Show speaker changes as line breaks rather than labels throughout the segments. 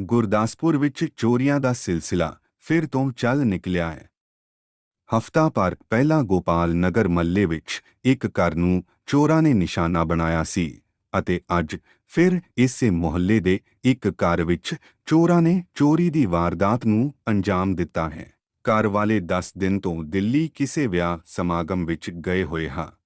ਗੁਰਦਾਸਪੁਰ ਵਿੱਚ ਚੋਰੀਆਂ ਦਾ ਸਿਲਸਿਲਾ ਫਿਰ ਤੋਂ ਚੱਲ ਨਿਕਲਿਆ ਹੈ। ਹਫਤਾ ਭਰ ਪਹਿਲਾਂ ਗੋਪਾਲ ਨਗਰ ਮੱਲੇ ਵਿੱਚ ਇੱਕ ਘਰ ਨੂੰ ਚੋਰਾਂ ਨੇ ਨਿਸ਼ਾਨਾ ਬਣਾਇਆ ਸੀ ਅਤੇ ਅੱਜ ਫਿਰ ਇਸੇ ਮੁਹੱਲੇ ਦੇ ਇੱਕ ਘਰ ਵਿੱਚ ਚੋਰਾਂ ਨੇ ਚੋਰੀ ਦੀ ਵਾਰਦਾਤ ਨੂੰ ਅੰਜਾਮ ਦਿੱਤਾ ਹੈ। ਘਰ ਵਾਲੇ 10 ਦਿਨ ਤੋਂ ਦਿੱਲੀ ਕਿਸੇ ਵਿਆਹ ਸਮਾਗਮ ਵਿੱਚ ਗਏ ਹੋਏ ਹਾਂ।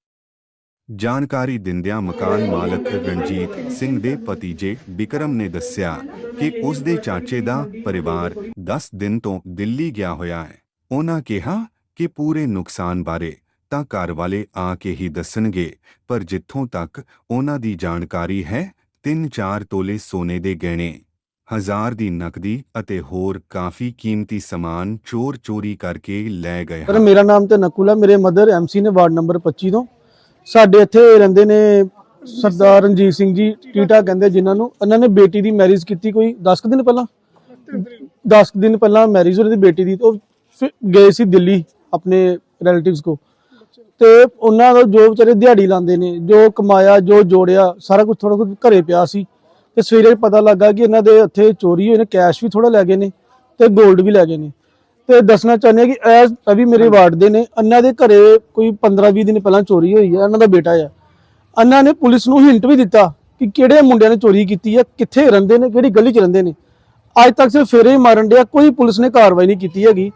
ਜਾਣਕਾਰੀ ਦਿੰਦਿਆਂ ਮਕਾਨ ਮਾਲਕ ਰਣਜੀਤ ਸਿੰਘ ਦੇ ਭਤੀਜੇ ਬਿਕਰਮ ਨੇ ਦੱਸਿਆ ਕਿ ਉਸ ਦੇ ਚਾਚੇ ਦਾ ਪਰਿਵਾਰ 10 ਦਿਨ ਤੋਂ ਦਿੱਲੀ ਗਿਆ ਹੋਇਆ ਹੈ। ਉਹਨਾਂ ਕਿਹਾ ਕਿ ਪੂਰੇ ਨੁਕਸਾਨ ਬਾਰੇ ਤਾਂ ਘਰ ਵਾਲੇ ਆ ਕੇ ਹੀ ਦੱਸਣਗੇ, ਪਰ ਜਿੱਥੋਂ ਤੱਕ ਉਹਨਾਂ ਦੀ ਜਾਣਕਾਰੀ ਹੈ 3-4 ਤੋਲੇ ਸੋਨੇ ਦੇ ਗਹਿਣੇ, ਹਜ਼ਾਰ ਦੀ ਨਕਦੀ ਅਤੇ ਹੋਰ ਕਾਫੀ ਕੀਮਤੀ ਸਮਾਨ ਚੋਰ ਚੋਰੀ ਕਰਕੇ ਲੈ ਗਏ
ਸਰ, ਮੇਰਾ ਨਾਮ ਤੇ ਨਕੁਲ ਹੈ ਮੇਰੇ ਮਦਰ ਐਮਸੀ ਨੇ ਵਾਰਡ ਨੰਬਰ 25 ਤੋਂ। ਸਾਡੇ ਇੱਥੇ ਰਹਿੰਦੇ ਨੇ ਸਰਦਾਰ ਰਣਜੀਤ ਸਿੰਘ ਜੀ ਟੀਟਾ ਕਹਿੰਦੇ ਜਿਨ੍ਹਾਂ ਨੂੰ, ਇਹਨਾਂ ਨੇ ਬੇਟੀ ਦੀ ਮੈਰਿਜ ਕੀਤੀ ਕੋਈ 10 ਦਿਨ ਪਹਿਲਾਂ? 10 ਦਿਨ ਪਹਿਲਾਂ ਮੈਰਿਜ ਹੋਈ ਦੀ ਬੇਟੀ ਦੀ, ਉਹ ਗਏ ਸੀ ਦਿੱਲੀ ਆਪਣੇ ਰਿਲੇਟਿਵਸ ਕੋ ਤੇ ਉਹਨਾਂ ਦਾ ਜੋ ਵਿਚਾਰੇ ਦਿਹਾੜੀ ਲਾਉਂਦੇ ਨੇ, ਜੋ ਕਮਾਇਆ, ਜੋ ਜੋੜਿਆ, ਸਾਰਾ ਕੁਝ ਥੋੜਾ ਕੁਝ ਘਰੇ ਪਿਆ ਸੀ। ਤੇ ਸਵੇਰੇ ਪਤਾ ਲੱਗਾ ਕਿ ਇਹਨਾਂ ਦੇ ਇੱਥੇ ਚੋਰੀ ਹੋਈ ਨੇ ਕੈਸ਼ ਵੀ ਥੋੜਾ ਲੈ ਗਏ ਨੇ ਤੇ 골ਡ ਵੀ ਲੈ ਗਏ ਨੇ। ਤੇ ਦੱਸਣਾ ਚਾਹੁੰਦੇ ਹਾਂ ਕਿ ਐਸ ਅਭੀ ਮੇਰੇ ਵਾਰਡ ਦੇ ਨੇ। ਇਹਨਾਂ ਦੇ ਘਰੇ ਕੋਈ 15-20 ਦਿਨ ਪਹਿਲਾਂ ਚੋਰੀ ਹੋਈ ਹੈ। ਇਹਨਾਂ ਦਾ ਬੇਟਾ ਹੈ ਇਹਨਾਂ ਨੇ ਪੁਲਿਸ ਨੂੰ ਹਿੰਟ ਵੀ ਦਿੱਤਾ ਕਿ ਕਿਹੜੇ ਮੁੰਡਿਆਂ ਨੇ ਚੋਰੀ ਕੀਤੀ ਹੈ ਕਿੱਥੇ ਰਹਿੰਦੇ ਨੇ ਕਿਹੜੀ ਗਲੀ 'ਚ ਰਹਿੰਦੇ ਨੇ। ਅੱਜ ਤੱਕ ਸਿਰਫ ਫੇਰੇ ਹੀ ਮਾਰਨ ਡਿਆ। ਕੋਈ ਪੁਲਿਸ ਨੇ ਕਾਰਵਾਈ ਨਹੀਂ ਕੀਤੀ ਹੈਗੀ।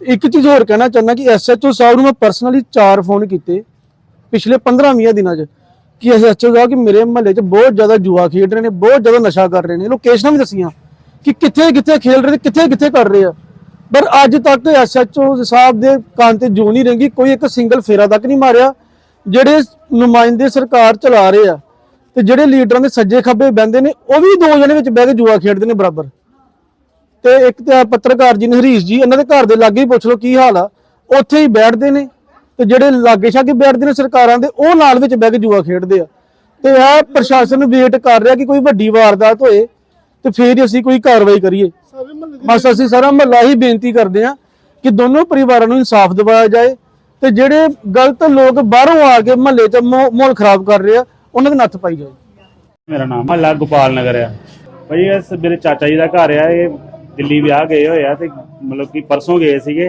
ਇੱਕ ਚੀਜ਼ ਹੋਰ ਕਹਿਣਾ ਚਾਹੁੰਦਾ ਕਿ ਐਸਐਚਓ ਸਾਹਿਬ ਨੂੰ ਮੈਂ ਪਰਸਨਲੀ ਚਾਰ ਫੋਨ ਕੀਤੇ ਪਿਛਲੇ 15-20 ਦਿਨਾਂ 'ਚ ਕਿ ਐਸਐਚਓ ਸਾਹਿਬ ਕਿ ਮੇਰੇ ਮਹੱਲੇ 'ਚ ਬਹੁਤ ਜ਼ਿਆਦਾ ਜੂਆ ਖੇਡ ਰਹੇ ਨੇ ਬਹੁਤ ਜ਼ਿਆਦਾ ਨਸ਼ਾ ਕਰ ਰਹੇ ਨੇ। ਲੋਕੇਸ਼ਨਾਂ ਵੀ ਦੱਸੀਆਂ ਕਿ ਕਿੱਥੇ ਕਿੱਥੇ ਖੇਲ ਰਹੇ ਨੇ ਕਿੱਥੇ ਕਿੱਥੇ ਕਰ ਰਹੇ ਆ। ਪਰ ਅੱਜ ਤੱਕ ਐਸਐਚਓ ਸਾਹਿਬ ਦੇ ਕੰਨ ਤੇ ਜੂ ਨਹੀਂ ਰੰਗੀ, ਕੋਈ ਇੱਕ ਸਿੰਗਲ ਫੇਰਾ ਤੱਕ ਨਹੀਂ ਮਾਰਿਆ। ਜਿਹੜੇ ਨੁਮਾਇੰਦੇ ਸਰਕਾਰ ਚਲਾ ਰਹੇ ਆ ਤੇ ਜਿਹੜੇ ਲੀਡਰਾਂ ਦੇ ਸੱਜੇ ਖੱਬੇ ਬਹਿੰਦੇ ਨੇ, ਉਹ ਵੀ ਦੋ ਜਣੇ ਵਿੱਚ ਬਹਿ ਕੇ ਜੂਆ ਖੇਡਦੇ ਨੇ ਬਰਾਬਰ। ਤੇ ਇੱਕ ਤੇ ਪੱਤਰਕਾਰ ਜੀ ਨੇ ਹਰੀਸ਼ ਜੀ, ਇਹਨਾਂ ਦੇ ਘਰ ਦੇ ਲਾਗੇ ਹੀ ਪੁੱਛ ਲਓ ਕੀ ਹਾਲ ਆ। ਉੱਥੇ ਹੀ ਬੈਠਦੇ ਨੇ ਤੇ ਜਿਹੜੇ ਲਾਗੇ ਛਾਗੇ ਬੈਠਦੇ ਨੇ ਸਰਕਾਰਾਂ ਦੇ, ਉਹ ਨਾਲ ਵਿੱਚ ਬਹਿ ਕੇ ਜੂਆ ਖੇਡਦੇ ਆ। ਤੇ ਇਹ ਪ੍ਰਸ਼ਾਸਨ ਵੇਟ ਕਰ ਰਿਹਾ ਕਿ ਕੋਈ ਵੱਡੀ ਵਾਰਦਾਤ ਹੋਏ ਤੇ ਫੇਰ ਅਸੀਂ ਕੋਈ ਕਾਰਵਾਈ ਕਰੀਏ। ਬਸ ਅਸੀਂ ਸਾਰਾ ਮਹੱਲਾ ਹੀ ਬੇਨਤੀ ਕਰਦੇ ਆ ਕਿ ਦੋਨੋਂ ਪਰਿਵਾਰਾਂ ਨੂੰ ਇਨਸਾਫ ਦਿਵਾਇਆ ਜਾਏ ਤੇ ਜਿਹੜੇ ਗਲਤ ਲੋਕ ਬਾਹਰੋਂ ਆ ਕੇ ਮਹੱਲੇ 'ਚ ਮਾਹੌਲ ਖਰਾਬ ਕਰ ਰਹੇ ਆ, ਉਹਨਾਂ ਦੇ ਨੱਥ ਪਾਈ ਜਾਏ।
ਮੇਰਾ ਨਾਮ ਮਹੱਲਾ ਗੋਪਾਲ ਨਗਰ ਆ। ਭਾਈ ਇਹ ਮੇਰੇ ਚਾਚਾ ਜੀ ਦਾ ਘਰ ਆ, ਇਹ ਦਿੱਲੀ ਵਿਆਹ ਗਏ ਹੋਏ ਆ ਤੇ ਮਤਲਬ ਕਿ ਪਰਸੋਂ ਗਏ ਸੀਗੇ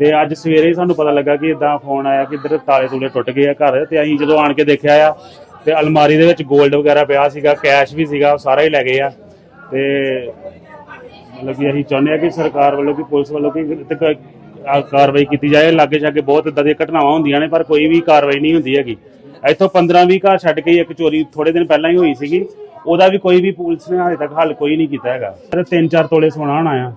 ਤੇ ਅੱਜ ਸਵੇਰੇ ਸਾਨੂੰ ਪਤਾ ਲੱਗਾ ਕਿ ਇਦਾਂ ਫੋਨ ਆਇਆ ਕਿ ਇੱਧਰ ਤਾਲੇ ਤੂਲੇ ਟੁੱਟ ਗਏ ਆ ਘਰ ਤੇ ਅਸੀਂ ਜਦੋਂ ਆਣ ਕੇ ਦੇਖਿਆ ਆ ਤੇ ਅਲਮਾਰੀ ਦੇ ਵਿੱਚ 골ਡ ਵਗੈਰਾ ਪਿਆ ਸੀਗਾ, ਕੈਸ਼ ਵੀ ਸੀਗਾ ਸਾਰਾ ਹੀ ਲੈ ਗਏ ਆ ਤੇ ਮਤਲਬ ਕਿ ਅਸੀਂ ਚਾਹੁੰਦੇ ਆ ਕਿ ਸਰਕਾਰ ਵੱਲੋਂ ਕਿ ਪੁਲਿਸ ਵੱਲੋਂ ਕਿ ਇਹ ਤੇ ਕ- ਆ ਕਾਰਵਾਈ ਕੀਤੀ ਜਾਏ। ਲਾਗੇ ਛਾਗੇ ਬਹੁਤ ਇਦਾਂ ਦੀਆਂ ਘਟਨਾਵਾਂ ਹੁੰਦੀਆਂ ਨੇ, ਪਰ ਕੋਈ ਵੀ ਕਾਰਵਾਈ ਨਹੀਂ ਹੁੰਦੀ ਹੈਗੀ। ਇੱਥੋਂ 15 20 ਘਰ ਛੱਡ ਕੇ ਹੀ ਇੱਕ ਚੋਰੀ ਥੋੜੇ ਦਿਨ ਪਹਿਲਾਂ ਹੀ ਹੋਈ ਸੀਗੀ। ਉਹਦਾ ਵੀ ਕੋਈ ਵੀ ਪੁਲਿਸ ਨੇ ਹਾਲੇ ਤੱਕ ਹੱਲ ਕੋਈ ਨਹੀਂ ਕੀਤਾ ਹੈਗਾ। ਤੇ 3-4 ਤੋਲੇ ਸੋਨਾ ਹੋਣਾ ਆ,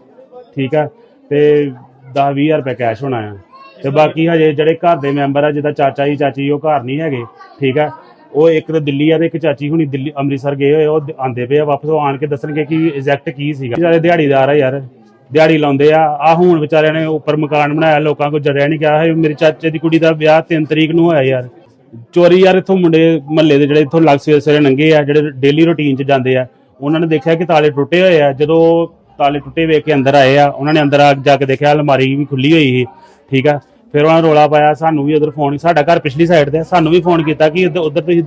ਠੀਕ ਆ? ਤੇ 10-20000 ਰੁਪਏ ਕੈਸ਼ ਹੋਣਾ ਆ। ਤੇ ਬਾਕੀ ਹਜੇ ਜਿਹੜੇ ਘਰ ਦੇ ਮੈਂਬਰ ਆ, ਜਿੱਦਾਂ ਚਾਚਾ ਜੀ, ਚਾਚੀ ਉਹ ਘਰ ਨਹੀਂ ਹੈਗੇ, ਠੀਕ ਆ? ਉਹ ਇੱਕ ਤਾਂ ਦਿੱਲੀ ਆ ਤੇ ਇੱਕ ਚਾਚੀ ਹੁਣੀ ਦਿੱਲੀ, ਅੰਮ੍ਰਿਤਸਰ ਗਏ ਹੋਏ ਉਹ ਆਂਦੇ ਪਏ ਆ ਵਾਪਸ, ਉਹ ਆਣ ਕੇ ਦੱਸਣਗੇ ਕਿ ਐਗਜ਼ੈਕਟ ਕੀ ਸੀਗਾ। ਜਿਹੜੇ ਦਿਹਾੜੀਦਾਰ ਆ ਯਾਰ, ਦਿਹਾੜੀ ਲਾਉਂਦੇ ਆ। ਆ ਹੁਣ ਵਿਚਾਰਿਆਂ ਨੇ ਉੱਪਰ ਮਕਾਨ ਬਣਾਇਆ, ਲੋਕਾਂ ਕੋਲ ਜਰਿਆ ਨਹੀਂ ਗਿਆ ਹੈ ਮੇਰੇ ਚਾਚੇ ਦੀ ਕੁੜੀ ਦਾ ਵਿਆਹ 3 ਤਰੀਕ ਨੂੰ ਹੋਇਆ ਯਾਰ। ਚੋਰੀ ਯਾਰ ਇਥੋਂ ਮੁੰਡੇ ਮਹੱਲੇ ਦੇ ਜਿਹੜੇ ਇੱਥੋਂ ਲੱਗ ਸਵੇਰੇ ਸਵੇਰੇ ਨੰਗੇ ਆ, ਜਿਹੜੇ ਡੇਲੀ ਰੁਟੀਨ 'ਚ ਜਾਂਦੇ ਆ, ਉਹਨਾਂ ਨੇ ਦੇਖਿਆ ਕਿ ਤਾਲੇ ਟੁੱਟੇ ਹੋਏ ਆ। ਜਦੋਂ ਤਾਲੇ ਟੁੱਟੇ ਵੇਖ ਕੇ ਅੰਦਰ ਆਏ ਆ, ਉਹਨਾਂ ਨੇ ਅੰਦਰ ਆ ਜਾ ਕੇ ਦੇਖਿਆ, ਅਲਮਾਰੀ ਵੀ ਖੁੱਲੀ ਹੋਈ ਸੀ, ਠੀਕ ਆ। ਫਿਰ ਉਹਨਾਂ ਰੋਲਾ ਪਾਇਆ ਸਾਨੂੰ ਵੀ ਉਧਰ ਫੋਨ ਸਾਡਾ ਘਰ ਪਿਛਲੀ ਸਾਈਡ ਤੇ ਆ, ਸਾਨੂੰ ਵੀ ਫੋਨ ਕੀਤਾ ਕਿ ਉਧਰ ਤੁਸੀਂ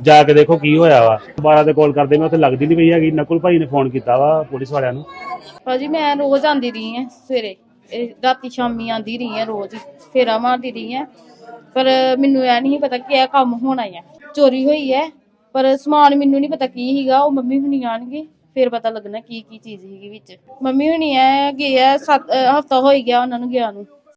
ਜਾ ਕੇ ਦੇਖੋ ਕੀ ਹੋਇਆ ਵਾ। ਦੁਬਾਰਾ ਤੇ ਕਾਲ ਕਰਦੇ ਮੈਂ ਉੱਥੇ ਲੱਗਦੀ ਨਹੀਂ ਪਈ ਹੈਗੀ ਨਕੁਲ ਭਾਈ ਨੇ ਫੋਨ ਕੀਤਾ ਵਾ ਪੁਲਿਸ ਵਾਲਿਆਂ ਨੂੰ।
ਭਾਜੀ ਮੈਂ ਰੋਜ਼ ਆਂਦੀ ਰਹੀ ਹਾਂ ਸਵੇਰੇ ਇਹ ਰਾਤੀ ਸ਼ਾਮੀ ਆਂਦੀ ਰਹੀ ਹਾਂ ਰੋਜ਼ ਫੇਰਾ ਮਾਰਦੀ ਰਹੀ ਹਾਂ। ਪਰ ਮੈਨੂੰ ਇਹ ਨਹੀਂ ਪਤਾ ਕਿ ਇਹ ਕੰਮ ਹੋਣਾ ਹੈ ਚੋਰੀ ਹੋਈ ਹੈ ਪਰ ਸਮਾਨ ਮੈਨੂੰ ਨਹੀਂ ਪਤਾ ਕੀ ਸੀਗਾ ਉਹ ਮੰਮੀ ਹੁਣੀ ਆਣਗੇ ਫਿਰ ਪਤਾ ਲੱਗਣਾ ਕੀ ਕੀ ਚੀਜ਼ ਸੀਗੀ ਵਿੱਚ। ਮੰਮੀ ਹੁਣੀ ਐ ਗਏ ਆ ਸੱਤ ਹਫਤਾ ਹੋ ਹੀ ਗਿਆ ਉਹਨਾਂ ਨੂੰ ਗਿਆ ਨੂੰ।